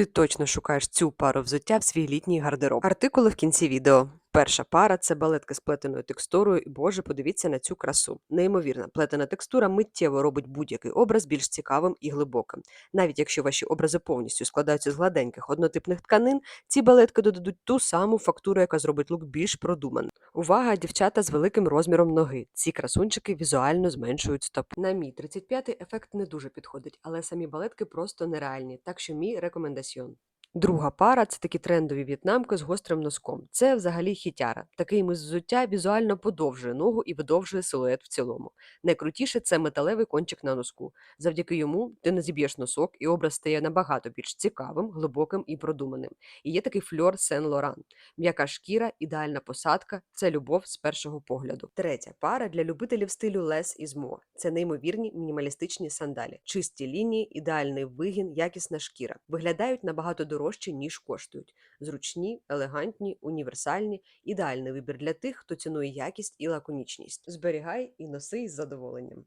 Ти точно шукаєш цю пару взуття в свій літній гардероб. Артикули в кінці відео. Перша пара це балетки з плетеною текстурою, і боже, подивіться на цю красу. Неймовірна плетена текстура миттєво робить будь-який образ більш цікавим і глибоким. Навіть якщо ваші образи повністю складаються з гладеньких однотипних тканин, ці балетки додадуть ту саму фактуру, яка зробить лук більш продуманим. Увага, дівчата з великим розміром ноги. Ці красунчики візуально зменшують стопи. На мій 35-й ефект не дуже підходить, але самі балетки просто нереальні, так що мій рекомендаціон. Друга пара це такі трендові в'єтнамки з гострим носком. Це взагалі хітяра. Такий мис взуття візуально подовжує ногу і видовжує силует в цілому. Найкрутіше це металевий кончик на носку. Завдяки йому ти не зіб'єш носок, і образ стає набагато більш цікавим, глибоким і продуманим. І є такий фльор Сен Лоран. М'яка шкіра, ідеальна посадка це любов з першого погляду. Третя пара для любителів стилю less is more. Це неймовірні мінімалістичні сандалі, чисті лінії, ідеальний вигін, якісна шкіра. Виглядають набагато дорожче, ніж коштують. Зручні, елегантні, універсальні, ідеальний вибір для тих, хто цінує якість і лаконічність. Зберігай і носи із задоволенням.